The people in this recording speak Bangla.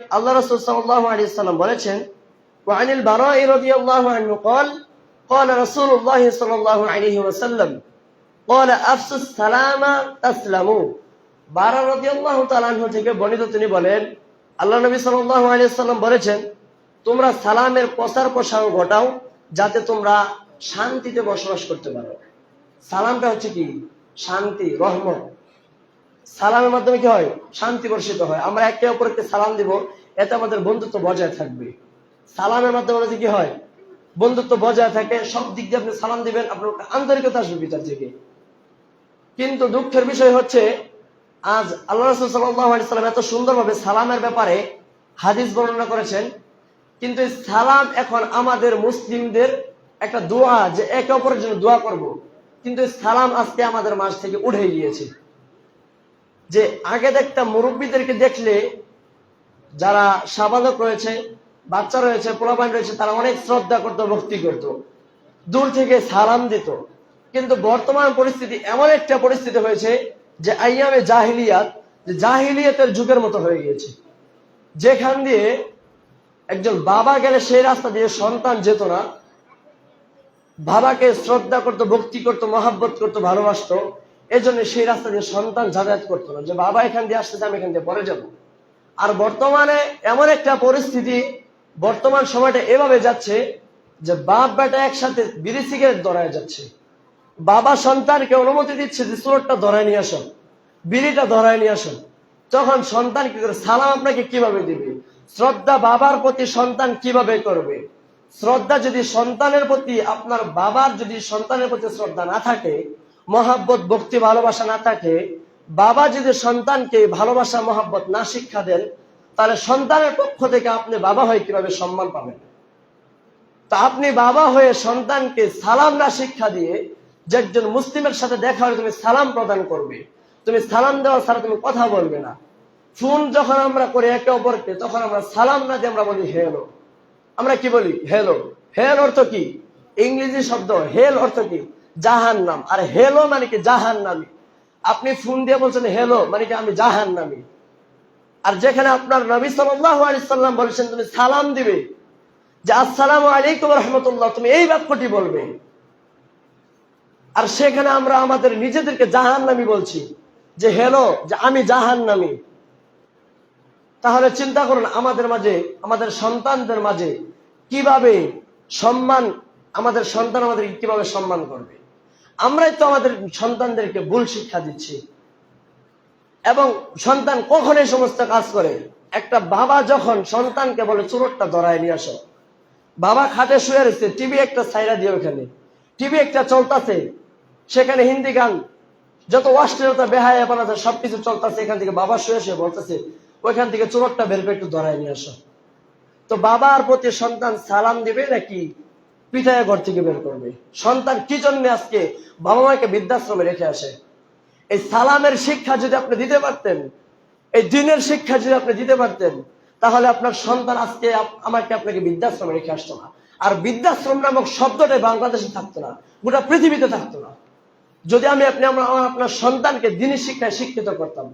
আল্লাহ রাসূল সাল্লাল্লাহু আলাইহি সাল্লাম বলেছেন وعن البراء رضي الله عنه قال قال رسول الله صلى الله عليه وسلم قال افسوا السلام تسلموا বারা রাদিয়াল্লাহু তাআলা আনহু থেকে বর্ণিত তিনি বলেন আল্লাহ নবী সাল্লাল্লাহু আলাইহি সাল্লাম বলেছেন তোমরা সালামের প্রচার প্রসার ঘটাও যাতে তোমরা শান্তিতে বসবাস করতে পারো সালামটা হচ্ছে কি শান্তি রহমত সালামের মাধ্যমে কি হয়? শান্তি বর্ষিত হয়। আমরা একে অপরকে সালাম দিব, এতে আমাদের বন্ধুত্ব বজায় থাকবে। সালামের মাধ্যমে কি হয়? বন্ধুত্ব বজায় থাকে, সব দিক দিয়ে আপনি সালাম দিবেন, আপনার আন্তরিকতা আসবে ভিতর থেকে কিন্তু দুঃখের বিষয় হচ্ছে, আজ আল্লাহ রসুল সাল্লাম এত সুন্দরভাবে সালামের ব্যাপারে হাদিস বর্ণনা করেছেন, কিন্তু সালাম এখন আমাদের মুসলিমদের একটা দোয়া, যে একে অপরের জন্য দোয়া করব। কিন্তু সালাম আজকে আমাদের মাঝ থেকে উঠে গিয়েছে। যে আগে দেখতাম মুরব্বীদেরকে দেখলে যারা সাবালক রয়েছে, বাচ্চা রয়েছে, পোলাপান রয়েছে, তারা অনেক শ্রদ্ধা করতো, ভক্তি করত। দূর থেকে সালাম দিত। কিন্তু বর্তমান পরিস্থিতি এমন একটা পরিস্থিতি হয়েছে যে আইয়ামে জাহিলিয়াত জাহিলিয়াতের যুগের মতো হয়ে গিয়েছে। যেখান দিয়ে একজন বাবা গেলে সেই রাস্তা দিয়ে সন্তান যেত না। বাবাকে শ্রদ্ধা করতো, ভক্তি করতো, মহাব্বত করতো, ভালোবাসতো। এই জন্য সেই রাস্তা দিয়ে সন্তান যাতায়াত করতো না। যে বাবা এখান দিয়ে আসতে আমি এখান দিয়ে পরে যাব। আর বর্তমানে এমন একটা পরিস্থিতি, বর্তমান সময়টা এভাবে যাচ্ছে যে বাপ বেটা একসাথে বিড়ি সিগারেট ধরায় যাচ্ছে। বাবা সন্তানকে অনুমতি দিচ্ছে যে সুরটটা ধরায় নিয়ে আসো, বিড়িটা ধরায় নিয়ে আসো। তখন সন্তান কি করে, সালাম আপনাকে কীভাবে দিবে? শ্রদ্ধা বাবার প্রতি সন্তান কীভাবে করবে? শ্রদ্ধা যদি সন্তানের প্রতি, আপনার বাবার যদি সন্তানের প্রতি শ্রদ্ধা না থাকে মহাব্বত, ভক্তি, ভালোবাসা না থাকে, বাবা যদি সন্তানকে ভালোবাসা, মহাব্বত, না শিক্ষা দেন, তাহলে সন্তানের পক্ষ থেকে আপনি বাবা হয়ে কীভাবে সম্মান পাবেন? তা আপনি বাবা হয়ে সন্তানকে সালাম না শিক্ষা দিয়ে যে একজন মুসলিমের সাথে দেখা হলে তুমি সালাম প্রদান করবে। তুমি সালাম দেওয়া ছাড়া তুমি কথা বলবে না। ফোন যখন আমরা করি একে অপরকে, তখন আমরা সালাম না দিয়ে আমরা বলি হেলো আমরা কি বলি? হেলো হেল অর্থ কি? ইংরেজি শব্দ হেল অর্থ কি? জাহান নাম আর হেলো মানে কি? জাহান নামি আপনি ফোন দিয়ে বলছেন হেলো মানে কি আমি জাহান নামি আর যেখানে আপনার নবী সাল্লাম বলেছেন, তুমি সালাম দিবে। যে, আসসালামু আলাইকুম রহমতুল্লাহ। তুমি এই বাক্যটি বলবে। আর সেখানে আমরা আমাদের নিজেদেরকে জাহান নামি বলছি। যে, হেলো, যে, আমি জাহান নামি তাহলে চিন্তা করুন, আমাদের মাঝে, আমাদের সন্তানদের মাঝে কীভাবে সম্মান, আমাদের সন্তান আমাদের কীভাবে সম্মান করবে? আমরাই তো আমাদের সন্তানদেরকে ভুল শিক্ষা দিচ্ছি। এবং সন্তান কখন এই সমস্ত কাজ করে? একটা বাবা যখন সন্তানকে বলে, চুরটটা ধরায় নিয়ে আসো। বাবা খাটে শুয়ে রয়েছে, টিভি একটা সাইরা দিয়ে ওখানে। টিভি একটা চলতেছে, সেখানে হিন্দি গান, যত অশ্লীলতা, বেহায় আছে, সবকিছু চলতেছে, এখান থেকে বাবা শুয়ে শুয়ে বলতেছে, ওইখান থেকে চুরটটা বের করে একটু ধরায় নিয়ে আসো। তো বাবার প্রতি সন্তান সালাম দিবে নাকি পিঠায় ঘর থেকে বের করবে। সন্তান কি জন্য আজকে বাবা মাকে বৃদ্ধাশ্রমে রেখে আসে? এই সালামের শিক্ষা যদি আপনি দিতে পারতেন, এই দিনের শিক্ষা যদি আপনি দিতে পারতেন, তাহলে আপনার সন্তান আজকে আমাকে আপনাকে বৃদ্ধাশ্রমে রেখে আসতো না। আর বৃদ্ধাশ্রম নামক শব্দটাই বাংলাদেশে থাকতো না, গোটা পৃথিবীতে থাকতো না। যদি আমি আপনি আমার আপনার সন্তানকে দিনের শিক্ষায় শিক্ষিত করতাম